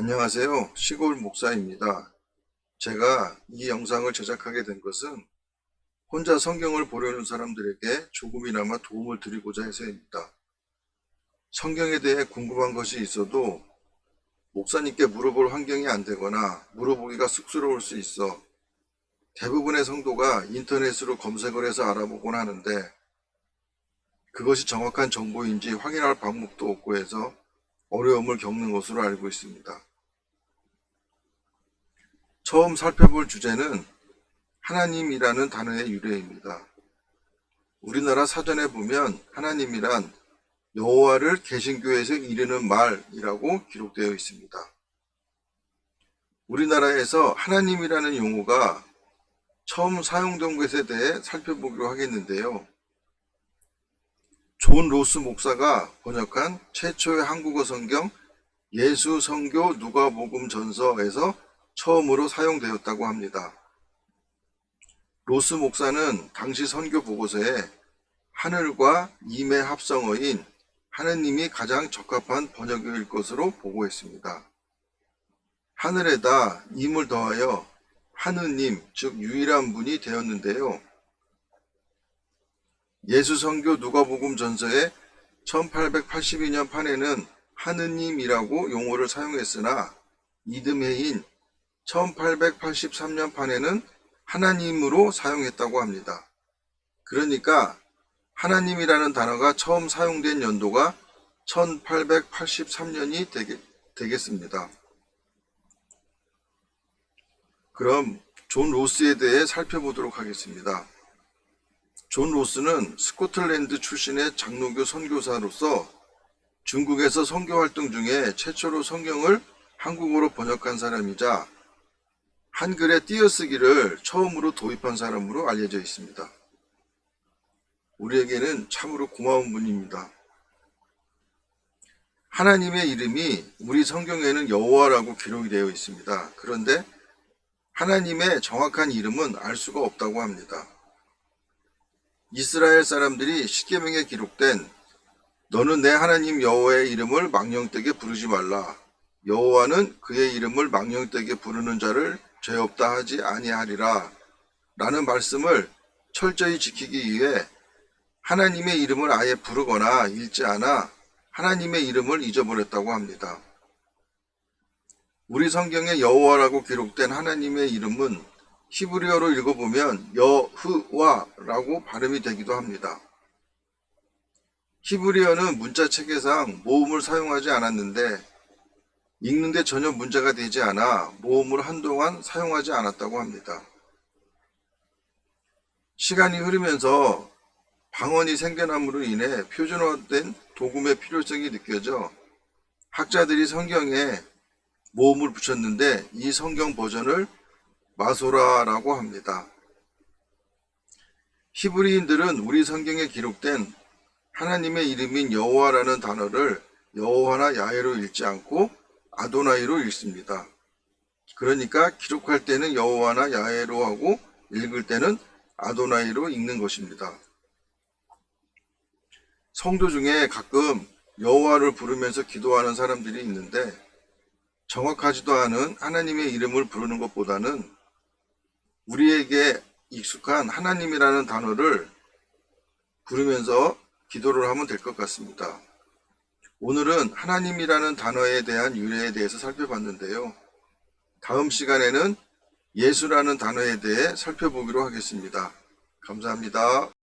안녕하세요. 시골 목사입니다. 제가 이 영상을 제작하게 된 것은 혼자 성경을 보려는 사람들에게 조금이나마 도움을 드리고자 해서입니다. 성경에 대해 궁금한 것이 있어도 목사님께 물어볼 환경이 안 되거나 물어보기가 쑥스러울 수 있어 대부분의 성도가 인터넷으로 검색을 해서 알아보곤 하는데 그것이 정확한 정보인지 확인할 방법도 없고 해서 어려움을 겪는 것으로 알고 있습니다. 처음 살펴볼 주제는 하나님이라는 단어의 유래입니다. 우리나라 사전에 보면 하나님이란 여호와를 개신교에서 이르는 말이라고 기록되어 있습니다. 우리나라에서 하나님이라는 용어가 처음 사용된 것에 대해 살펴보기로 하겠는데요. 존 로스 목사가 번역한 최초의 한국어 성경 예수 성교 누가복음 전서에서 처음으로 사용되었다고 합니다. 로스 목사는 당시 선교 보고서에 하늘과 임의 합성어인 하느님이 가장 적합한 번역일 것으로 보고했습니다. 하늘에다 임을 더하여 하느님, 즉 유일한 분이 되었는데요. 예수 성교 누가복음 전서의 1882년 판에는 하느님이라고 용어를 사용했으나 이듬해인 1883년 판에는 하나님으로 사용했다고 합니다. 그러니까 하나님이라는 단어가 처음 사용된 연도가 1883년이 되겠, 되겠습니다. 그럼 존 로스에 대해 살펴보도록 하겠습니다. 존 로스는 스코틀랜드 출신의 장로교 선교사로서 중국에서 선교 활동 중에 최초로 성경을 한국어로 번역한 사람이자 한글의 띄어쓰기를 처음으로 도입한 사람으로 알려져 있습니다. 우리에게는 참으로 고마운 분입니다. 하나님의 이름이 우리 성경에는 여호와라고 기록이 되어 있습니다. 그런데 하나님의 정확한 이름은 알 수가 없다고 합니다. 이스라엘 사람들이 십계명에 기록된 너는 내 하나님 여호와의 이름을 망령되게 부르지 말라. 여호와는 그의 이름을 망령되게 부르는 자를 죄 없다 하지 아니하리라. 라는 말씀을 철저히 지키기 위해 하나님의 이름을 아예 부르거나 읽지 않아 하나님의 이름을 잊어버렸다고 합니다. 우리 성경에 여호와라고 기록된 하나님의 이름은 히브리어로 읽어보면 여흐와라고 발음이 되기도 합니다. 히브리어는 문자 체계상 모음을 사용하지 않았는데 읽는데 전혀 문제가 되지 않아 모음을 한동안 사용하지 않았다고 합니다. 시간이 흐르면서 방언이 생겨남으로 인해 표준화된 도금의 필요성이 느껴져 학자들이 성경에 모음을 붙였는데 이 성경 버전을 마소라라고 합니다. 히브리인들은 우리 성경에 기록된 하나님의 이름인 여호와라는 단어를 여호와나 야훼로 읽지 않고 아도나이로 읽습니다. 그러니까 기록할 때는 여호와나 야훼로 하고 읽을 때는 아도나이로 읽는 것입니다. 성도 중에 가끔 여호와를 부르면서 기도하는 사람들이 있는데 정확하지도 않은 하나님의 이름을 부르는 것보다는 우리에게 익숙한 하나님이라는 단어를 부르면서 기도를 하면 될 것 같습니다. 오늘은 하나님이라는 단어에 대한 유래에 대해서 살펴봤는데요. 다음 시간에는 예수라는 단어에 대해 살펴보기로 하겠습니다. 감사합니다.